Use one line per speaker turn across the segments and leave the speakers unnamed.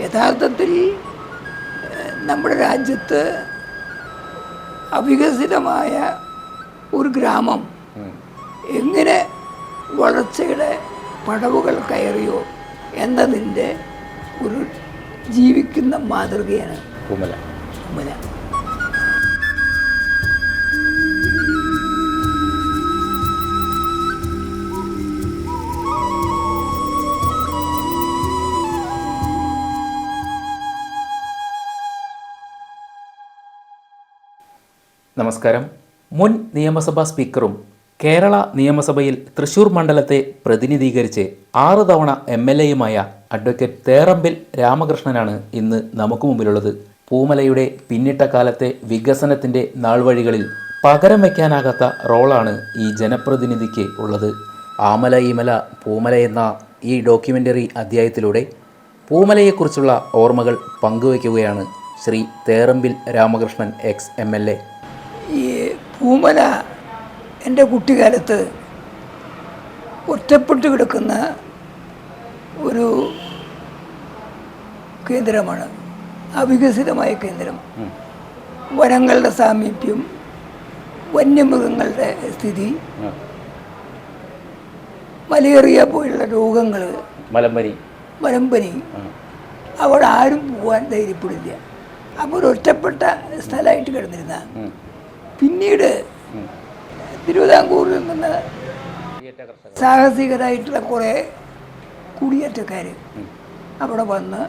യഥാർത്ഥത്തിൽ നമ്മുടെ രാജ്യത്ത് അവികസിതമായ ഒരു ഗ്രാമം എങ്ങനെ വളർച്ചയുടെ പടവുകൾ കയറിയോ എന്നതിന്റെ ഒരു ജീവിക്കുന്ന മാതൃകയാണ്
കുമല.
കുമല.
നമസ്കാരം. മുൻ നിയമസഭാ സ്പീക്കറും കേരള നിയമസഭയിൽ തൃശൂർ മണ്ഡലത്തെ പ്രതിനിധീകരിച്ച് ആറ് തവണ എം എൽ എയുമായ അഡ്വക്കേറ്റ് തേറമ്പിൽ രാമകൃഷ്ണനാണ് ഇന്ന് നമുക്ക് മുമ്പിലുള്ളത്. പൂമലയുടെ പിന്നിട്ട കാലത്തെ വികസനത്തിന്റെ നാൾവഴികളിൽ പകരം വയ്ക്കാനാകാത്ത റോളാണ് ഈ ജനപ്രതിനിധിക്ക് ഉള്ളത്. ആമല ഈമല പൂമല എന്ന ഈ ഡോക്യുമെന്ററി അധ്യായത്തിലൂടെ പൂമലയെക്കുറിച്ചുള്ള ഓർമ്മകൾ പങ്കുവയ്ക്കുകയാണ് Shri Therambil Ramakrishnan ex M L A.
ഈ പൂമല എന്റെ കുട്ടിക്കാലത്ത് ഒറ്റപ്പെട്ട് കിടക്കുന്ന ഒരു കേന്ദ്രമാണ്. അവികസിതമായ കേന്ദ്രം. വനങ്ങളുടെ സാമീപ്യം വന്യമൃഗങ്ങളുടെ സ്ഥിതി മലേറിയ പോലുള്ള രോഗങ്ങൾ
മലമ്പനി.
മലമ്പനി. അവിടെ ആരും പോകാൻ ധൈര്യപ്പെടില്ല. അപ്പോൾ ഒരു ഒറ്റപ്പെട്ട സ്ഥലമായിട്ട് കിടന്നിരുന്ന പിന്നീട് തിരുവിതാംകൂറിൽ നിന്ന് സാഹസികരായിട്ടുള്ള കുറേ കുടിയേറ്റക്കാർ അവിടെ വന്ന്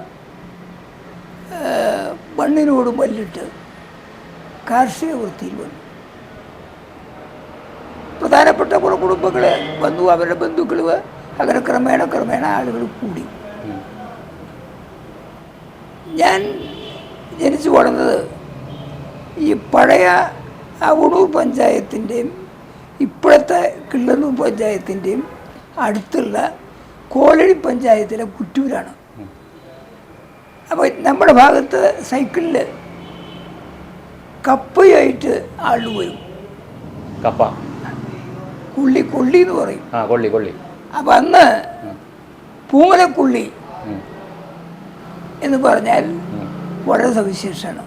മണ്ണിനോട് മല്ലിട്ട് കാർഷിക വൃത്തിയിൽ വന്നു. പ്രധാനപ്പെട്ട കുറേ കുടുംബങ്ങൾ വന്നു അവരുടെ ബന്ധുക്കൾ അങ്ങനെ ക്രമേണ ക്രമേണ ആളുകൾ കൂടി. ഞാൻ ജനിച്ചു വളർന്നത് ഈ പഴയ അവണൂർ പഞ്ചായത്തിന്റെയും ഇപ്പോഴത്തെ കിള്ളന്നൂർ പഞ്ചായത്തിന്റെയും അടുത്തുള്ള കോലഴി പഞ്ചായത്തിലെ കുറ്റൂരാണ്. അപ്പോൾ നമ്മുടെ ഭാഗത്ത് സൈക്കിളിൽ കപ്പയായിട്ട് ആൾ വരും.
കപ്പ?
കുള്ളി കൊള്ളി എന്ന് പറയും.
ആ കൊള്ളി കൊള്ളി.
അപ്പം അന്ന് പൂമലക്കുള്ളി എന്ന് പറഞ്ഞാൽ വളരെ സവിശേഷമാണ്.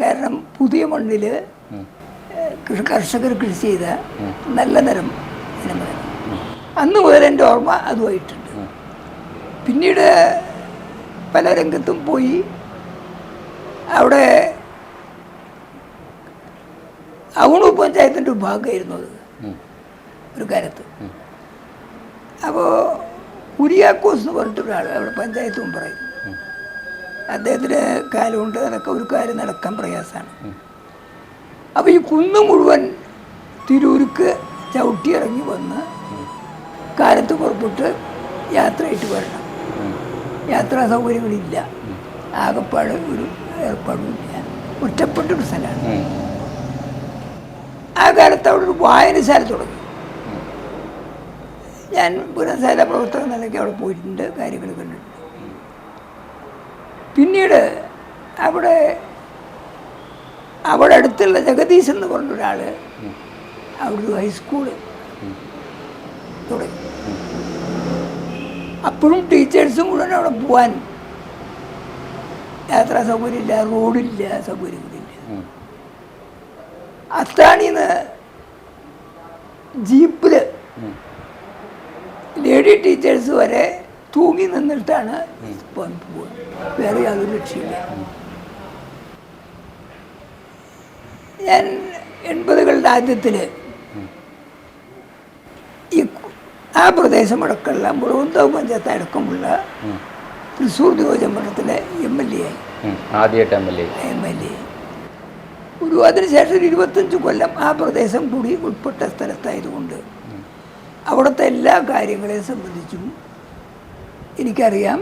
കാരണം പുതിയ മണ്ണിൽ കർഷകർ കൃഷി ചെയ്ത നല്ല നിരം ഇനമാണ് അന്ന് മുതൽ എന്റെ ഓർമ്മ അതുമായിട്ടുണ്ട് പിന്നീട് പല രംഗത്തും പോയി. അവിടെ അവണു പഞ്ചായത്തിന്റെ ഒരു ഭാഗമായിരുന്നു അത് ഒരു കാലത്ത്. അപ്പോൾ കുര്യാക്കോസ് എന്ന് പറഞ്ഞിട്ടൊരാൾ അവിടെ പഞ്ചായത്ത് അദ്ദേഹത്തിന്റെ അദ്ദേഹത്തിന് കാലുകൊണ്ട് അതൊക്കെ ഒരു കാര്യം നടക്കാൻ പ്രയാസമാണ്. അപ്പോൾ ഈ കുന്ന് മുഴുവൻ തിരൂർക്ക് ചവിട്ടി ഇറങ്ങി വന്ന് കാലത്ത് പുറപ്പെട്ട് യാത്രയായിട്ട് വരണം. യാത്രാ സൗകര്യങ്ങളില്ല. ആകപ്പാട് ഒരു ഏർപ്പാടുമില്ല ഒറ്റപ്പെട്ടൊരു സ്ഥലമാണ്. ആ കാലത്ത് അവിടെ ഒരു വായനശാല തുടങ്ങി. ഞാൻ പുനഃശാല പ്രവർത്തകൻ നിലയ്ക്ക് അവിടെ പോയിട്ടുണ്ട് കാര്യങ്ങൾ കണ്ടിട്ടുണ്ട്. പിന്നീട് അവിടെ അവിടെ അടുത്തുള്ള ജഗദീശ് എന്ന് പറഞ്ഞ ഒരാൾ അവിടെ ഒരു ഹൈസ്കൂൾ തുടങ്ങി. അപ്പോഴും ടീച്ചേഴ്സും മുഴുവൻ അവിടെ പോവാൻ യാത്രാ സൗകര്യമില്ല റോഡില്ല സൗകര്യങ്ങളില്ല. അത്താണിന്ന് ജീപ്പിൽ ലേഡി ടീച്ചേഴ്സ് വരെ തൂങ്ങി നിന്നിട്ടാണ് പോകുന്നത് വേറെ യാതൊരു രക്ഷയില്ല ഞാൻ എൺപതുകളുടെ ആദ്യത്തിൽ ഈ ആ പ്രദേശം അടക്കമുള്ള മുഴുവൻ പഞ്ചായത്ത് അടക്കമുള്ള തൃശ്ശൂർ നിയോജകമണ്ഡലത്തിലെ എം എൽ എ. ആയി
ആദ്യമായിട്ട് M L A.
M L A. ഒരു അതിനുശേഷം ഒരു ഇരുപത്തഞ്ച് കൊല്ലം ആ പ്രദേശം കൂടി ഉൾപ്പെട്ട സ്ഥലത്തായതുകൊണ്ട് അവിടുത്തെ എല്ലാ കാര്യങ്ങളെ സംബന്ധിച്ചും എനിക്കറിയാം.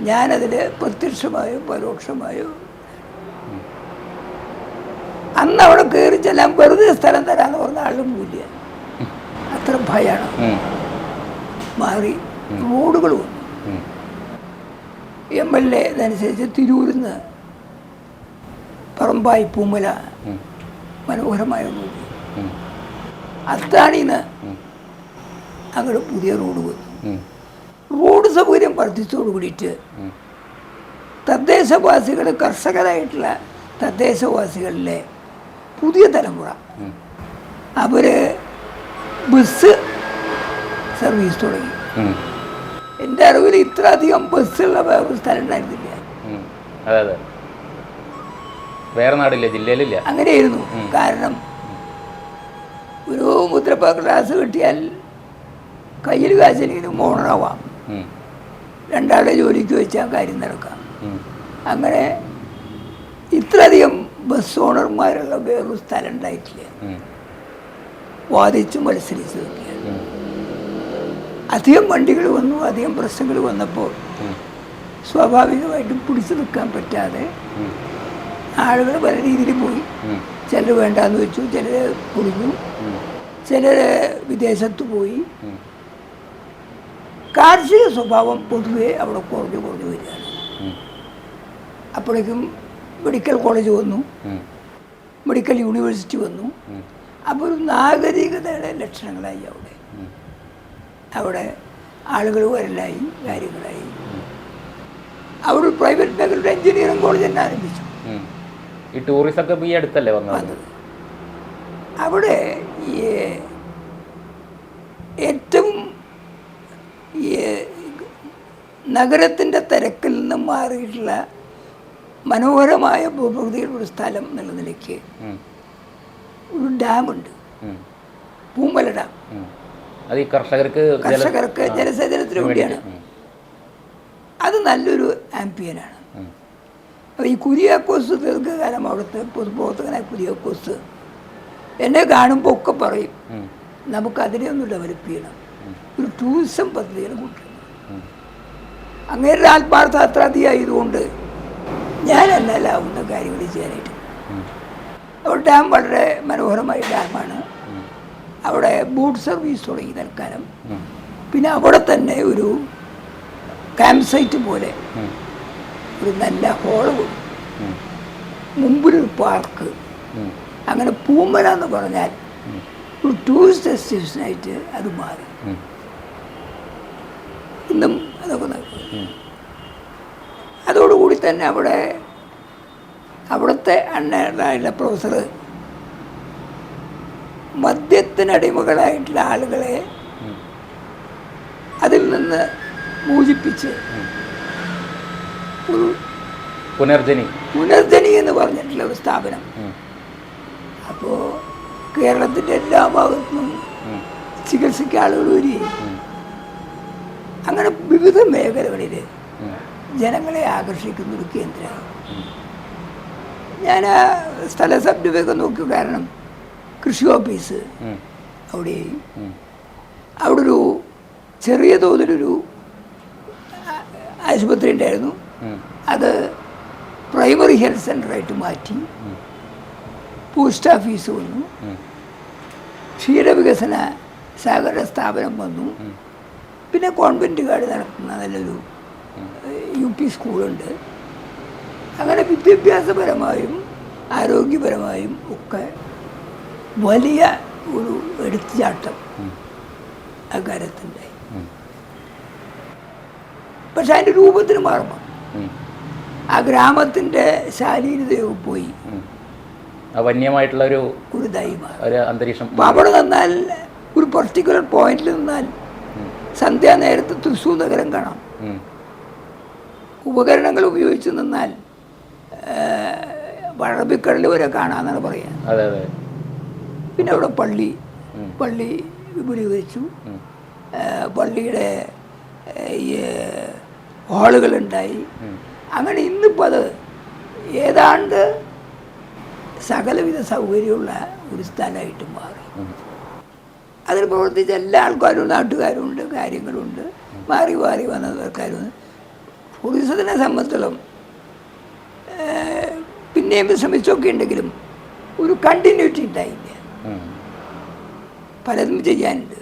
ഞാനതിൽ പ്രത്യക്ഷമായോ പരോക്ഷമായോ അന്ന് അവിടെ കയറി ചെല്ലാൻ വെറുതെ സ്ഥലം തരാന്ന് പറഞ്ഞ ആളും മൂല്യ അത്ര ഭയമാണ് മാറി റോഡുകൾ വന്നു. എം എൽ എ ഇതനുസരിച്ച് തിരൂരിൽ നിന്ന് പറമ്പായി പൂമല മനോഹരമായ റോഡ്. അത്താണിന്ന് അങ്ങോട്ട് പുതിയ റോഡ് വന്നു. റോഡ് സൗകര്യം വർദ്ധിച്ചോട് കൂടിയിട്ട് തദ്ദേശവാസികൾ കർഷകരായിട്ടുള്ള തദ്ദേശവാസികളിലെ പുതിയ തലമുറ. അവർ ബസ് സർവീസ് തുടങ്ങി. എന്റെ അറിവിൽ ഇത്ര അധികം ബസ്സുള്ള വേറൊരു സ്ഥലം ഉണ്ടായിരുന്നില്ല
ഉം. അതെ അതെ വേറെ നാടില്ല ജില്ലയിലില്ല
അങ്ങനെയായിരുന്നു കാരണം ഒരു മുദ്രപ്പ ക്ലാസ് കിട്ടിയാൽ കയ്യിൽ കാശിലെങ്കിലും മോണറാവാം. രണ്ടാളുടെ ജോലിക്ക് വെച്ചാൽ കാര്യം നടക്കാം. അങ്ങനെ ഇത്രയധികം ബസ് ഓണർമാരുള്ള വേറൊരു സ്ഥലം ഉണ്ടായിട്ടില്ല. വാദിച്ചു മത്സരിച്ചു
ഉം.
അധികം വണ്ടികൾ വന്നു അധികം പ്രശ്നങ്ങൾ വന്നപ്പോൾ. സ്വാഭാവികമായിട്ടും പിടിച്ചു നിൽക്കാൻ പറ്റാതെ. ആളുകൾ പല രീതിയിൽ പോയി. ചിലർ വേണ്ടാന്ന് വെച്ചു ചിലർ കുടിഞ്ഞു. ചിലർ വിദേശത്ത് പോയി. കാർഷിക സ്വഭാവം പൊതുവെ അവിടെ കുറഞ്ഞു കുറഞ്ഞു വരികയാണ് അപ്പോഴേക്കും മെഡിക്കൽ കോളേജ് വന്നു. മെഡിക്കൽ യൂണിവേഴ്സിറ്റി വന്നു. അപ്പോൾ ഒരു നാഗരികതയുടെ ലക്ഷണങ്ങളായി അവിടെ. അവിടെ ആളുകൾ വരലായി കാര്യങ്ങളായി. അവിടെ പ്രൈവറ്റ് മേഖലയുടെ എഞ്ചിനീയറിംഗ് കോളേജ് തന്നെ ആരംഭിച്ചു.
ഈ ടൂറിസം ഒക്കെ ഈ അടുത്തല്ലേ വന്നത്?
അവിടെ ഈ ഏറ്റവും ഈ നഗരത്തിന്റെ തിരക്കിൽ നിന്ന് മാറിയിട്ടുള്ള മനോഹരമായ ഭൂപ്രകൃതിയുടെ ഒരു സ്ഥലം എന്നുള്ള നിലയ്ക്ക് ഒരു ഡാമുണ്ട്. പൂമ്പല ഡാം.
അത് ഈ കർഷകർക്ക്
കർഷകർക്ക്. ജലസേചനത്തിന് വേണ്ടിയാണ്. അത് നല്ലൊരു ആംപിയനാണ്. അപ്പോൾ ഈ കുര്യാക്കോസ് ദീർഘകാലം അവിടുത്തെ പൊതുപ്രവർത്തകനായ കുര്യാക്കോസ് എന്നെ കാണുമ്പോൾ ഒക്കെ പറയും. നമുക്ക് അതിനെ ഒന്ന് ഡെവലപ്പ് ചെയ്യണം. ഒരു ടൂറിസം പദ്ധതികൾ കൊണ്ടുവരണം
അങ്ങനെ
ഒരു ആത്മാർത്ഥ അത്ര അധികമായതുകൊണ്ട് ഒന്നും കാര്യങ്ങൾ ചെയ്യാനായിട്ട്. അവിടെ ഡാം വളരെ മനോഹരമായ ഡാമാണ്. അവിടെ ബോട്ട് സർവീസ് തുടങ്ങി തൽക്കാലം. പിന്നെ അവിടെ തന്നെ ഒരു ക്യാമ്പ് സൈറ്റ് പോലെ. ഒരു നല്ല
ഹോൾ.
മുമ്പിലൊരു പാർക്ക്. അങ്ങനെ പൂമല എന്ന് പറഞ്ഞാൽ. ഒരു ടൂറിസ്റ്റ് ഡെസ്റ്റിനേഷനായിട്ട് അത് മാറി ഇന്നും അതൊക്കെ നടക്കും
ഉം.
അതോടുകൂടി തന്നെ അവിടെ അവിടുത്തെ അണ്ണയുടെ പ്രൊഫസർ മദ്യത്തിനടിമകളായിട്ടുള്ള ആളുകളെ അതിൽ നിന്ന് മോചിപ്പിച്ച് ഒരു
പുനർജനി
പുനർജനി എന്ന് പറഞ്ഞിട്ടുള്ള ഒരു സ്ഥാപനം അപ്പോൾ കേരളത്തിന്റെ എല്ലാ
ഭാഗത്തും.
ചികിത്സയ്ക്ക് ആളുകൾ വരികയും അങ്ങനെ വിവിധ മേഖലകളിൽ. ജനങ്ങളെ ആകർഷിക്കുന്ന ഒരു കേന്ദ്രമാണ്. ഞാൻ ആ സ്ഥല സബ്ജക്ട് നോക്കി കാരണം കൃഷി ഓഫീസ്. അവിടെ അവിടെ ഒരു ചെറിയ തോതിലൊരു ആശുപത്രി ഉണ്ടായിരുന്നു. അത് പ്രൈമറി ഹെൽത്ത് സെന്ററായിട്ട് മാറ്റി. പോസ്റ്റ് ഓഫീസ് വന്നു. ക്ഷീരവികസന സഹകരണ സ്ഥാപനം വന്നു.
പിന്നെ
പിന്നെ കോൺവെന്റുകാർ നടത്തുന്ന നല്ലൊരു യു പി സ്കൂളുണ്ട് അങ്ങനെ വിദ്യാഭ്യാസപരമായും ആരോഗ്യപരമായും ഒക്കെ വലിയ ഒരു എടുത്തുചാട്ടം
അകാരത്തിന്റെ.
പക്ഷെ അതിന്റെ രൂപത്തിന്
മാറണം.
ആ ഗ്രാമത്തിന്റെ ശാലീനതയൊക്കെ പോയി.
വന്യമായിട്ടുള്ള ഒരു
ഒരു
ഒരു അന്തരീക്ഷം
അവിടെ നിന്നാൽ ഒരു പർട്ടിക്കുലർ പോയിന്റിൽ നിന്നാൽ
സന്ധ്യാ
സന്ധ്യാനേരത്ത് തൃശ്ശൂർ നഗരം കാണാം. ഉപകരണങ്ങൾ ഉപയോഗിച്ച് നിന്നാൽ വഴബിക്കടൽ വരെ കാണാമെന്നാണ് പറയുക പിന്നെ അവിടെ പള്ളി പള്ളി വിപുലീകരിച്ചു. പള്ളിയുടെ ഈ ഹാളുകളുണ്ടായി. അങ്ങനെ ഇന്നിപ്പോൾ അത് ഏതാണ്ട് സകലവിധ സൗകര്യമുള്ള ഒരു സ്ഥലമായിട്ട് മാറി. അതിൽ പ്രവർത്തിച്ച എല്ലാ ആൾക്കാരും നാട്ടുകാരുണ്ട് കാര്യങ്ങളുണ്ട്. മാറി മാറി വന്നവർക്കാരും ടൂറിസത്തിനെ സംബന്ധിച്ചിടത്തോളം പിന്നെയും വിശ്രമിച്ചൊക്കെ ഉണ്ടെങ്കിലും ഒരു കണ്ടിന്യൂറ്റി ഉണ്ടായില്ല. പലതും ചെയ്യാനുണ്ട്.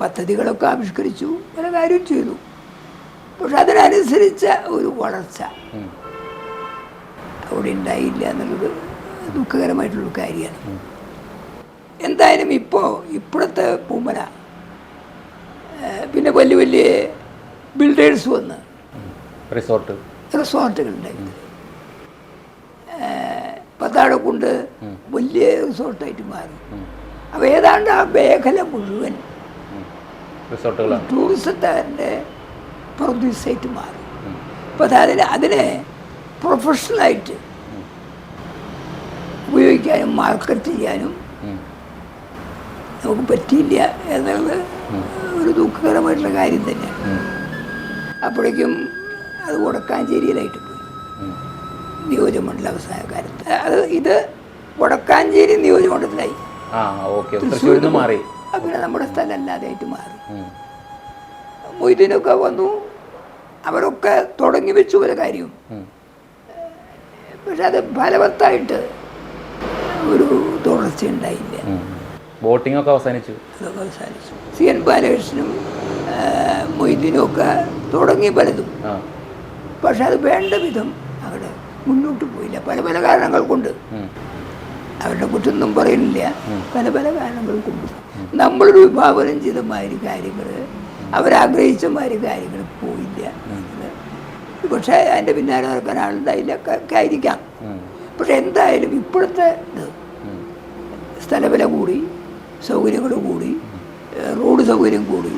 പദ്ധതികളൊക്കെ ആവിഷ്കരിച്ചു പല കാര്യം ചെയ്തു പക്ഷെ അതിനനുസരിച്ച ഒരു വളർച്ച. അവിടെ ഉണ്ടായില്ല എന്നുള്ളത് ദുഃഖകരമായിട്ടുള്ള കാര്യമാണ് എന്തായാലും ഇപ്പോൾ ഇപ്പോഴത്തെ പൂമ്പന പിന്നെ വലിയ വലിയ ബിൽഡേഴ്സ് വന്ന്
റിസോർട്ട്.
റിസോർട്ടുകളുണ്ട് ഉണ്ടായി കൊണ്ട് വലിയ റിസോർട്ടായിട്ട് മാറി. അപ്പോൾ ഏതാണ്ട് ആ മേഖല മുഴുവൻ
റിസോർട്ടുകളാണ്.
പ്രൊഡ്യൂസായിട്ട് മാറി. അപ്പോൾ അതിന് അതിനെ പ്രൊഫഷണലായിട്ട് ഉപയോഗിക്കാനും മാർക്കറ്റ് ചെയ്യാനും. നമുക്ക് പറ്റിയില്ല എന്നുള്ളത് ഒരു ദുഃഖകരമായിട്ടുള്ള കാര്യം തന്നെയാണ്. അപ്പോഴേക്കും അത് വടക്കാഞ്ചേരിയിലായിട്ട് പോയി. നിയോജകമണ്ഡല അവസാന കാലത്ത്. അത് ഇത് വടക്കാഞ്ചേരി നിയോജകമണ്ഡലത്തിലായി.
തൃശ്ശൂരിൽ മാറി.
പിന്നെ നമ്മുടെ സ്ഥലം അല്ലാതെയായിട്ട് മാറി. മൊയ്തീനൊക്കെ വന്നു. അവരൊക്കെ തുടങ്ങി വെച്ചു പല കാര്യവും.
ഉം.
പക്ഷെ അത് ഫലവത്തായിട്ട് ഒരു തുടർച്ച ഉണ്ടായില്ല.
ബോട്ടിംഗ് ഒക്കെ അവസാനിച്ചു.
അതൊക്കെ അവസാനിച്ചു. സി എൻ ബാലകൃഷ്ണനും മൊയ്തീനും ഒക്കെ തുടങ്ങി പലതും. പക്ഷെ അത് വേണ്ട വിധം അവിടെ മുന്നോട്ട് പോയില്ല. പല പല കാരണങ്ങൾ കൊണ്ട്. അവരുടെ കുറ്റൊന്നും പറയുന്നില്ല. പല പല കാരണങ്ങൾ കൊണ്ട്. നമ്മളൊരു വിഭാവനം ചെയ്ത മാതിരി കാര്യങ്ങൾ അവരാഗ്രഹിച്ച മാതിരി കാര്യങ്ങൾ പോയില്ല പക്ഷേ അതിന്റെ പിന്നാലെ നടക്കാൻ ആളുണ്ടായില്ല ഒക്കെ ഒക്കെ ആയിരിക്കാം പക്ഷെ എന്തായാലും ഇപ്പോഴത്തെ ഇത് സ്ഥലവില കൂടി സൗകര്യങ്ങൾ കൂടി റോഡ് സൗകര്യം കൂടി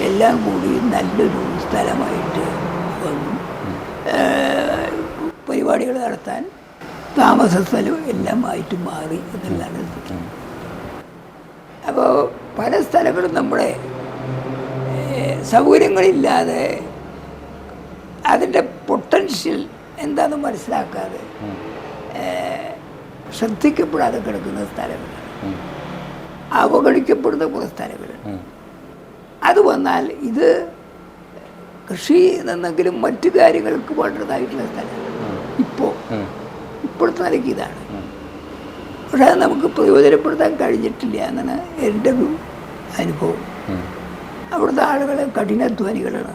എല്ലാം കൂടി നല്ലൊരു സ്ഥലമായിട്ട് പരിപാടികൾ നടത്താൻ താമസ സ്ഥലം എല്ലാം ആയിട്ട് മാറി എന്നുള്ളതാണ്. അപ്പോൾ പല സ്ഥലങ്ങളും നമ്മുടെ സൗകര്യങ്ങളില്ലാതെ അതിന്റെ പൊട്ടൻഷ്യൽ എന്താണെന്ന് മനസ്സിലാക്കാതെ ശ്രദ്ധിക്കപ്പെടാതെ കിടക്കുന്ന സ്ഥലങ്ങൾ.
ഉം.
അവഗണിക്കപ്പെടുന്ന കുറേ സ്ഥലങ്ങളുണ്ട് അത് വന്നാൽ ഇത് കൃഷി എന്നെങ്കിലും മറ്റു കാര്യങ്ങൾക്ക് വേണ്ടതായിട്ടുള്ള സ്ഥലം. ഇപ്പോൾ. ഇപ്പോഴത്തെ നിലയ്ക്ക് ഇതാണ്. പക്ഷെ അത് നമുക്ക് പ്രയോജനപ്പെടുത്താൻ കഴിഞ്ഞിട്ടില്ല എന്നാണ് എന്റെ ഒരു അനുഭവം. അവിടുത്തെ ആളുകൾ കഠിനാധ്വാനികളാണ്.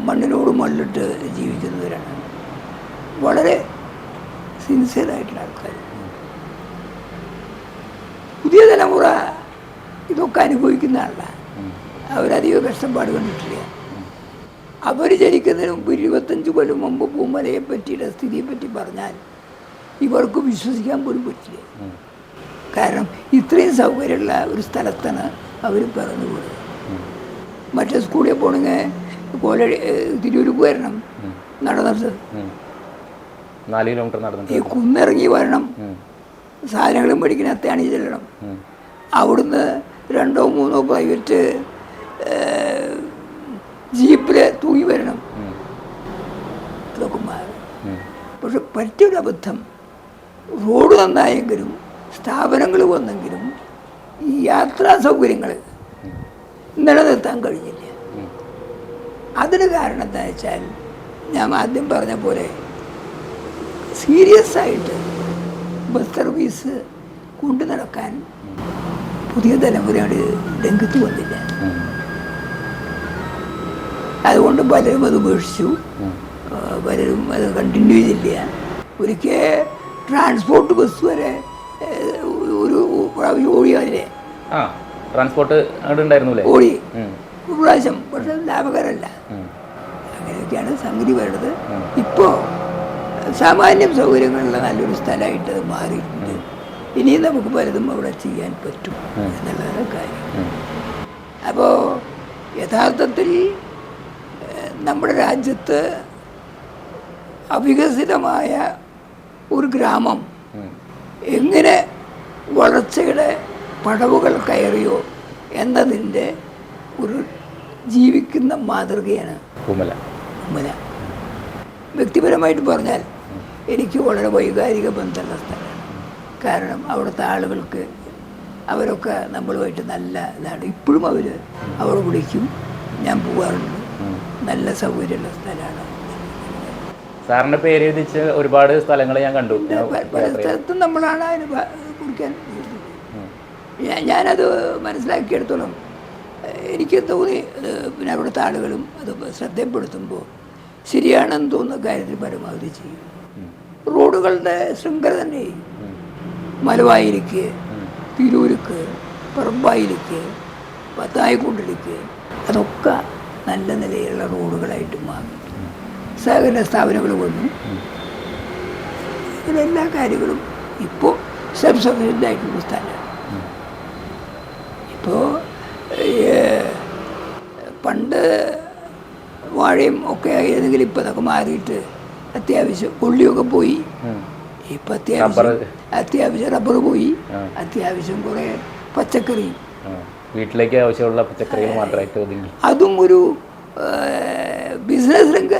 മണ്ണിനോട് മണ്ണിട്ട് ജീവിക്കുന്നവരാണ്. വളരെ സിൻസിയറായിട്ടുള്ള ആൾക്കാർ പുതിയ തലമുറ ഇതൊക്കെ അനുഭവിക്കുന്ന ആളാണ് അവരധികം കഷ്ടപ്പാട് കണ്ടിട്ടില്ല. അവർ ജനിക്കുന്നതിന് മുമ്പ് ഇരുപത്തഞ്ച് കൊല്ലം മുമ്പ് പൂമലയെ പറ്റിയുള്ള സ്ഥിതിയെ പറ്റി പറഞ്ഞാൽ ഇവർക്ക് വിശ്വസിക്കാൻ പോലും പറ്റില്ല. കാരണം ഇത്രയും സൗകര്യമുള്ള ഒരു സ്ഥലത്താണ് അവർ പറഞ്ഞു പോയത്.
ഉം.
മറ്റേ സ്കൂളിൽ പോകണമെങ്കിൽ കോല തിരൂർക്ക് വരണം
നടന്നത്
നടന്നിട്ട്.
നാല് കിലോമീറ്റർ
ഈ
നടന്നിട്ട്
കുന്നിറങ്ങി വരണം.
സാധനങ്ങളും
സാധനങ്ങൾ മേടിക്കുന്ന അത്യാണി ചെല്ലണം. അവിടുന്ന് രണ്ടോ മൂന്നോ പ്രൈവറ്റ് ജീപ്പിൽ തൂങ്ങി വരണം. ഇതൊക്കെ മാറി. പക്ഷെ പറ്റിയൊരു അബദ്ധം റോഡ് നന്നായെങ്കിലും സ്ഥാപനങ്ങൾ വന്നെങ്കിലും ഈ യാത്രാ സൗകര്യങ്ങൾ നിലനിർത്താൻ കഴിഞ്ഞില്ല. അതിന് കാരണം എന്താ വെച്ചാൽ ഞാൻ ആദ്യം പറഞ്ഞ പോലെ സീരിയസ് ആയിട്ട് ബസ് സർവീസ് കൊണ്ടു നടക്കാൻ പുതിയ തലമുറയോട് രംഗത്ത് വന്നില്ല. അതുകൊണ്ട് പലരും അത് ഉപേക്ഷിച്ചു പലരും അത് കണ്ടിന്യൂ ചെയ്തില്ല. ഒരിക്കൽ ട്രാൻസ്പോർട്ട് ബസ് വരെ ഒരു പ്രാവശ്യം ഓടിയതിലെ
ആ ട്രാൻസ്പോർട്ട്
ഓടി. ഒരു പ്രാവശ്യം പക്ഷെ ലാഭകരമല്ല. അങ്ങനെയൊക്കെയാണ് സംഗതി വരുന്നത്. ഇപ്പോൾ സാമാന്യം സൗകര്യങ്ങളുള്ള നല്ലൊരു സ്ഥലമായിട്ട് അത് മാറിയിട്ടുണ്ട്. ഇനിയും നമുക്ക് പലതും അവിടെ ചെയ്യാൻ പറ്റും. എന്നുള്ളതാണ് കാര്യം. അപ്പോൾ യഥാർത്ഥത്തിൽ നമ്മുടെ രാജ്യത്ത് അവികസിതമായ ഒരു ഗ്രാമം എങ്ങനെ വളർച്ചയുടെ പടവുകൾ കയറിയോ എന്നതിന്റെ ഒരു ജീവിക്കുന്ന മാതൃകയാണ്
ഉമ്മല
കുമ്മല വ്യക്തിപരമായിട്ട് പറഞ്ഞാൽ എനിക്ക് വളരെ വൈകാരിക ബന്ധമുള്ള സ്ഥലമാണ്. കാരണം അവിടുത്തെ ആളുകൾക്ക് അവരൊക്കെ നമ്മളുമായിട്ട് നല്ല ഇതാണ്. ഇപ്പോഴും അവർ അവിടെ വിളിക്കും. ഞാൻ പോകാറുണ്ട്. നല്ല സൗകര്യമുള്ള സ്ഥലമാണ്
സാറിന്റെ പേര് എഴുതിച്ച് ഒരുപാട് സ്ഥലങ്ങൾ ഞാൻ കണ്ടു
പല. സ്ഥലത്തും നമ്മളാണ് അതിന് കുറിക്കാൻ ഞാനത് മനസ്സിലാക്കിയെടുത്തോളം എനിക്ക് തോന്നി പിന്നെ അവിടുത്തെ ആളുകളും അത് ശ്രദ്ധപ്പെടുത്തുമ്പോൾ ശരിയാണെന്ന് തോന്നുന്ന കാര്യത്തിൽ പരമാവധി ചെയ്യും. റോഡുകളുടെ ശൃംഖല തന്നെ. മലവായിലേക്ക്
ഉം.
തിരൂർക്ക് പറമ്പായിലേക്ക് പത്തായിക്കുണ്ടിലേക്ക് അതൊക്കെ നല്ല നിലയിലുള്ള റോഡുകളായിട്ട് മാറി. സഹകരണ സ്ഥാപനങ്ങൾ വന്നു. ഇതിലെല്ലാ കാര്യങ്ങളും ഇപ്പോൾ സെൽഫ് സഫീഷ്യന്റ് ആയിട്ടുള്ള സ്ഥലമാണ് ഇപ്പോൾ പണ്ട് വാഴയും ഒക്കെ ആയിരുന്നെങ്കിൽ ഇപ്പം അതൊക്കെ മാറിയിട്ട് അത്യാവശ്യം കൊള്ളിയൊക്കെ പോയി. ഇപ്പം അത്യാവശ്യം അത്യാവശ്യം റബ്ബർ പോയി. അത്യാവശ്യം കുറേ പച്ചക്കറി
വീട്ടിലേക്ക് ആവശ്യമുള്ള പച്ചക്കറികൾ മാത്രമായിട്ട് ഒതുങ്ങി.
അതും ഒരു ബിസിനസ് രംഗ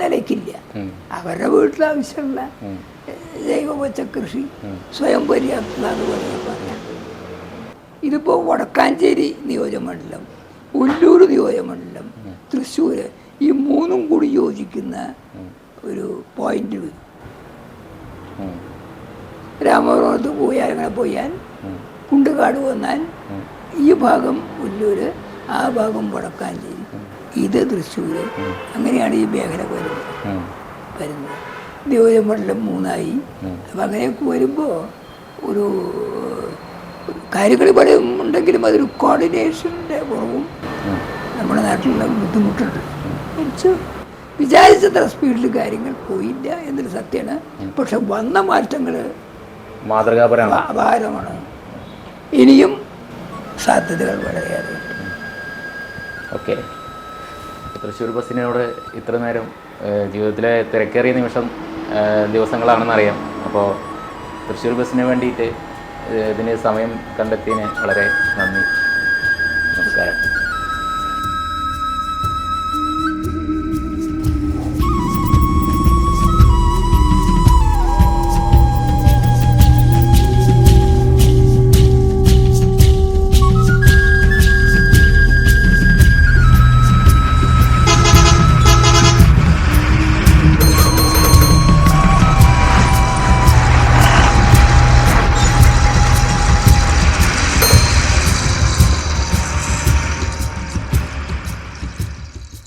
നിലയ്ക്കില്ല. അവരുടെ വീട്ടിൽ ആവശ്യമുള്ള ജൈവ പച്ചക്കൃഷി സ്വയം പര്യാപ്തത എന്ന് പറയാൻ പറയാം ഇതിപ്പോൾ വടക്കാഞ്ചേരി നിയോജകമണ്ഡലം ഉല്ലൂർ നിയോജകമണ്ഡലം തൃശ്ശൂർ ഈ മൂന്നും കൂടി യോജിക്കുന്ന ഒരു പോയിന്റ് രാമപുരത്ത് പോയാൽ അങ്ങനെ പോയാൽ കുണ്ടുകാട് വന്നാൽ ഈ ഭാഗം ഉല്ലൂര് ആ ഭാഗം വടക്കാഞ്ചേരി. ഇത് തൃശ്ശൂർ അങ്ങനെയാണ് ഈ മേഖല വരുന്നത്. വരുന്നത്. നിയോജകമണ്ഡലം മൂന്നായി. അപ്പം അങ്ങനെയൊക്കെ വരുമ്പോൾ ഒരു കാര്യങ്ങൾ ഇവിടെ ഉണ്ടെങ്കിലും അതൊരു കോർഡിനേഷന്റെ കുറവും നമ്മുടെ നാട്ടിലുള്ള ബുദ്ധിമുട്ടുണ്ട്. വിചാരിച്ചത്ര സ്പീഡിൽ കാര്യങ്ങൾ പോയില്ല എന്നൊരു സത്യമാണ്. പക്ഷെ വന്ന മാറ്റങ്ങൾ
മാതൃകാപരമാണ്.
ഇനിയും സാധ്യതകൾ വളരെയേറെ.
ഓക്കെ. തൃശ്ശൂർ ബസ്സിനോട് ഇത്ര നേരം ജീവിതത്തിലെ തിരക്കേറിയ നിമിഷം ദിവസങ്ങളാണെന്ന് ദിവസങ്ങളാണെന്നറിയാം. അപ്പോൾ തൃശ്ശൂർ ബസ്സിന് വേണ്ടിയിട്ട് ഇതിന് സമയം കണ്ടെത്തിയതിന് വളരെ നന്ദി. നമസ്കാരം.